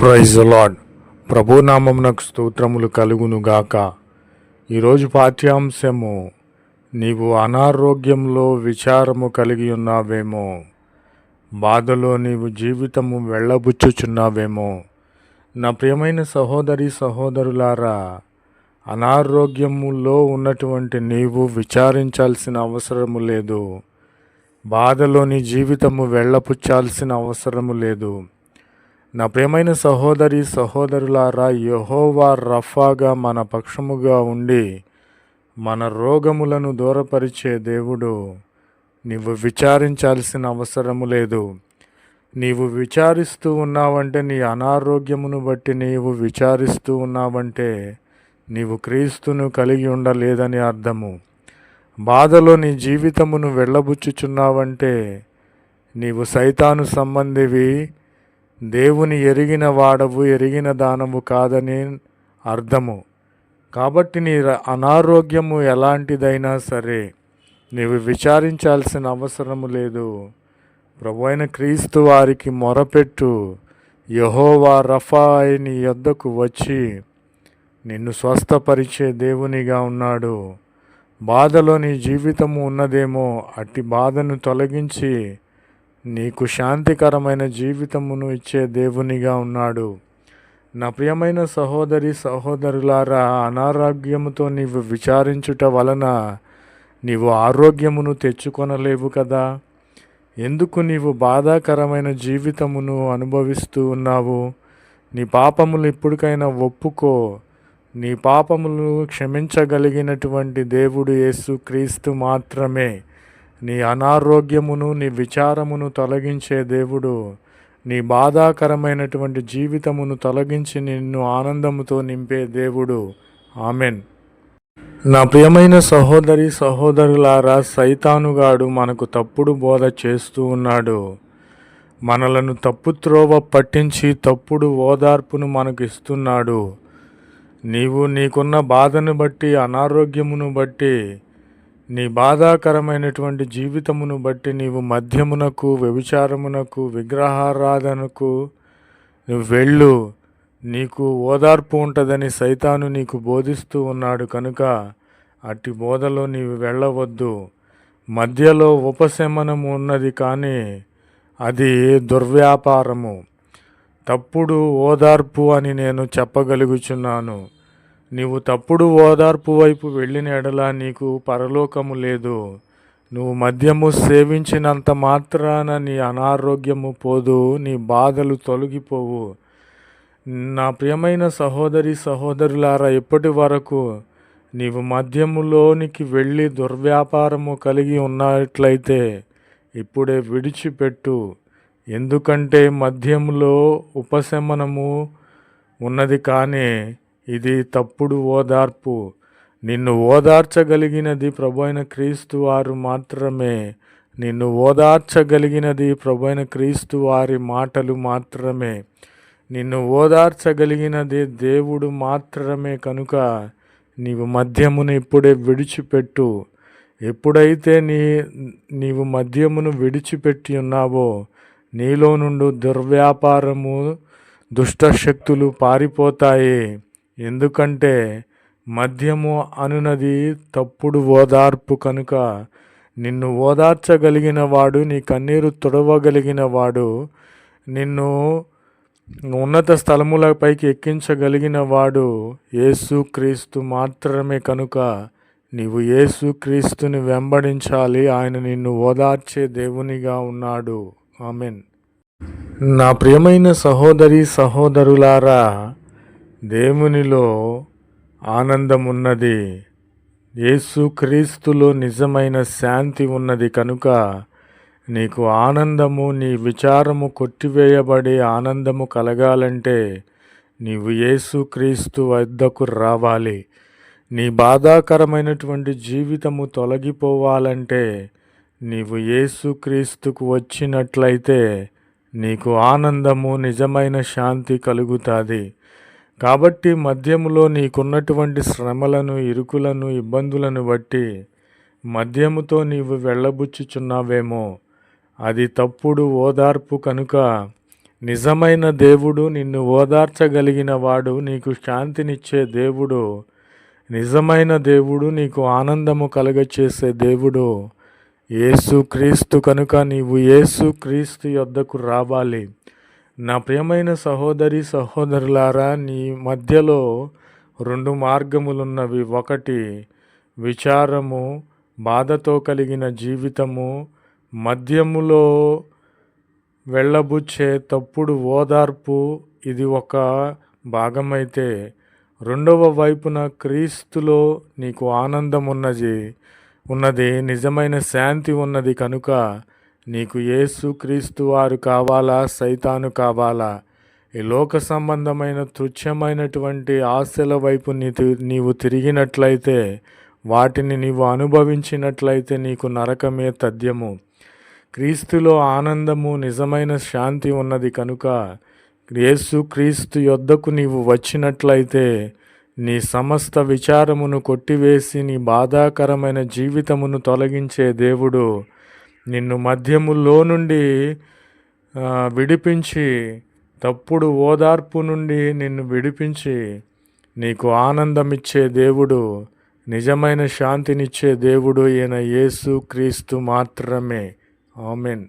Praise lord ప్రభునామమునకు స్తోత్రములు కలుగును గాక ఈరోజు పాఠ్యాంశము నీవు అనారోగ్యంలో విచారము కలిగి ఉన్నావేమో బాధలో నీవు జీవితము వెళ్ళబుచ్చుచున్నావేమో. నా ప్రియమైన సహోదరి సహోదరులారా అనారోగ్యములో ఉన్నటువంటి నీవు విచారించాల్సిన అవసరము లేదు. బాధలోని జీవితము వెళ్ళపుచ్చాల్సిన అవసరము లేదు. నా ప్రియమైన సహోదరి సహోదరులారా యహోవా రఫాగా మన పక్షముగా ఉండి మన రోగములను దూరపరిచే దేవుడు. నీవు విచారించాల్సిన అవసరము లేదు. నీవు విచారిస్తూ ఉన్నావంటే నీ అనారోగ్యమును బట్టి నీవు విచారిస్తూ ఉన్నావంటే నీవు క్రీస్తును కలిగి ఉండలేదని అర్థము. బాధలో నీ జీవితమును వెళ్ళబుచ్చుచున్నావంటే నీవు సైతాను సంబంధివి దేవుని ఎరిగిన వాడవు ఎరిగిన దానము కాదని అర్థము. కాబట్టి నీ ర- అనారోగ్యము ఎలాంటిదైనా సరే నీవు విచారించాల్సిన అవసరము లేదు. ప్రభు అయిన క్రీస్తు వారికి మొరపెట్టు. యహోవా రఫా అయి నీ యొద్దకు వచ్చి నిన్ను స్వస్థపరిచే దేవునిగా ఉన్నాడు. బాధలో నీ జీవితము ఉన్నదేమో అట్టి బాధను తొలగించి నీకు శాంతికరమైన జీవితమును ఇచ్చే దేవునిగా ఉన్నాడు. నా ప్రియమైన సహోదరి సహోదరులారా అనారోగ్యముతో నీవు విచారించుట వలన నీవు ఆరోగ్యమును తెచ్చుకొనలేవు కదా? ఎందుకు నీవు బాధాకరమైన జీవితమును అనుభవిస్తూ ఉన్నావు? నీ పాపములు ఇప్పటికైనా ఒప్పుకో. నీ పాపములు క్షమించగలిగినటువంటి దేవుడు యేసు క్రీస్తు మాత్రమే. నీ అనారోగ్యమును నీ విచారమును తొలగించే దేవుడు నీ బాధాకరమైనటువంటి జీవితమును తొలగించి నిన్ను ఆనందముతో నింపే దేవుడు. ఆమెన్. నా ప్రియమైన సహోదరి సహోదరులారా సైతానుగాడు మనకు తప్పుడు బోధ చేస్తూ ఉన్నాడు. మనలను తప్పు త్రోవ పట్టించి తప్పుడు ఓదార్పును మనకు ఇస్తున్నాడు నీవు నీకున్న బాధను బట్టి అనారోగ్యమును బట్టి నీ బాధాకరమైనటువంటి జీవితమును బట్టి నీవు మద్యమునకు వ్యభిచారమునకు విగ్రహారాధనకు నువ్వు వెళ్ళు. నీకు ఓదార్పు ఉంటుందని సైతాను నీకు బోధిస్తూ ఉన్నాడు కనుక అట్టి బోధలో నీవు వెళ్ళవద్దు. మధ్యలో ఉపశమనము ఉన్నది కానీ అది దుర్వ్యాపారము. తప్పుడు ఓదార్పు అని నేను చెప్పగలుగుచున్నాను. నీవు తప్పుడు ఓదార్పు వైపు వెళ్ళిన ఎడల నీకు పరలోకము లేదు. నువ్వు మద్యము సేవించినంత మాత్రాన నీ అనారోగ్యము పోదు నీ బాధలు తొలగిపోవు. నా ప్రియమైన సహోదరి సహోదరులారా ఇప్పటి వరకు నీవు మద్యములోనికి వెళ్ళి దుర్వ్యాపారము కలిగి ఉన్నట్లయితే ఇప్పుడే విడిచిపెట్టు. ఎందుకంటే మద్యములో ఉపశమనము ఉన్నది కానీ ఇది తప్పుడు ఓదార్పు. నిన్ను ఓదార్చగలిగినది ప్రభు క్రీస్తు వారు మాత్రమే. నిన్ను ఓదార్చగలిగినది ప్రభు క్రీస్తు వారి మాటలు మాత్రమే. నిన్ను ఓదార్చగలిగినది దేవుడు మాత్రమే కనుక నీవు మద్యమును ఇప్పుడే విడిచిపెట్టు. ఎప్పుడైతే నీ నీవు మద్యమును విడిచిపెట్టి ఉన్నావో నీలో నుండి దుర్వ్యాపారము దుష్టశక్తులు పారిపోతాయి. ఎందుకంటే మద్యము అనునది తప్పుడు ఓదార్పు కనుక నిన్ను ఓదార్చగలిగిన వాడు నీ కన్నీరు తుడవగలిగిన వాడు నిన్ను ఉన్నత స్థలములపైకి ఎక్కించగలిగిన వాడు యేసు క్రీస్తు మాత్రమే కనుక నీవు యేసు క్రీస్తుని వెంబడించాలి. ఆయన నిన్ను ఓదార్చే దేవునిగా ఉన్నాడు. ఆమెన్. నా ప్రియమైన సహోదరి సహోదరులారా దేవునిలో ఆనందం ఉన్నది నిజమైన శాంతి ఉన్నది కనుక నీకు ఆనందము నీ విచారము కొట్టివేయబడి ఆనందము కలగాలంటే నీవు యేసుక్రీస్తు వద్దకు రావాలి. నీ బాధాకరమైనటువంటి జీవితము తొలగిపోవాలంటే నీవు యేసుక్రీస్తుకు వచ్చినట్లయితే నీకు ఆనందము నిజమైన శాంతి కలుగుతుంది. కాబట్టి మద్యములో నీకున్నటువంటి శ్రమలను ఇరుకులను ఇబ్బందులను బట్టి మద్యముతో నీవు వెళ్ళబుచ్చుచున్నావేమో. అది తప్పుడు ఓదార్పు కనుక నిజమైన దేవుడు నిన్ను ఓదార్చగలిగిన వాడు నీకు శాంతినిచ్చే దేవుడు నిజమైన దేవుడు నీకు ఆనందము కలగచేసే దేవుడు యేసు క్రీస్తు కనుక నీవు యేసు క్రీస్తు యొద్దకు రావాలి. నా ప్రియమైన సహోదరి సహోదరులారా నీ మధ్యలో రెండు మార్గములున్నవి. ఒకటి విచారము బాధతో కలిగిన జీవితము మద్యములో వెళ్ళబుచ్చే తప్పుడు ఓదార్పు ఇది ఒక భాగమైతే. రెండవ వైపున క్రీస్తులో నీకు ఆనందం ఉన్నది ఉన్నది నిజమైన శాంతి ఉన్నది కనుక నీకు యేసు క్రీస్తు వారు కావాలా? సైతాను కావాలా? ఈ లోక సంబంధమైన తుచ్చమైనటువంటి ఆశల వైపు నీ నీవు తిరిగినట్లయితే వాటిని నీవు అనుభవించినట్లయితే నీకు నరకమే తథ్యము. క్రీస్తులో ఆనందము నిజమైన శాంతి ఉన్నది కనుక యేసు క్రీస్తు యొద్దకు నీవు వచ్చినట్లయితే నీ సమస్త విచారమును కొట్టివేసి నీ బాధాకరమైన జీవితమును తొలగించే దేవుడు నిన్ను మధ్యములో నుండి విడిపించి తప్పుడు ఓదార్పు నుండి నిన్ను విడిపించి నీకు ఆనందమిచ్చే దేవుడు నిజమైన శాంతినిచ్చే దేవుడు ఈయన యేసు క్రీస్తు మాత్రమే. ఆమెన్.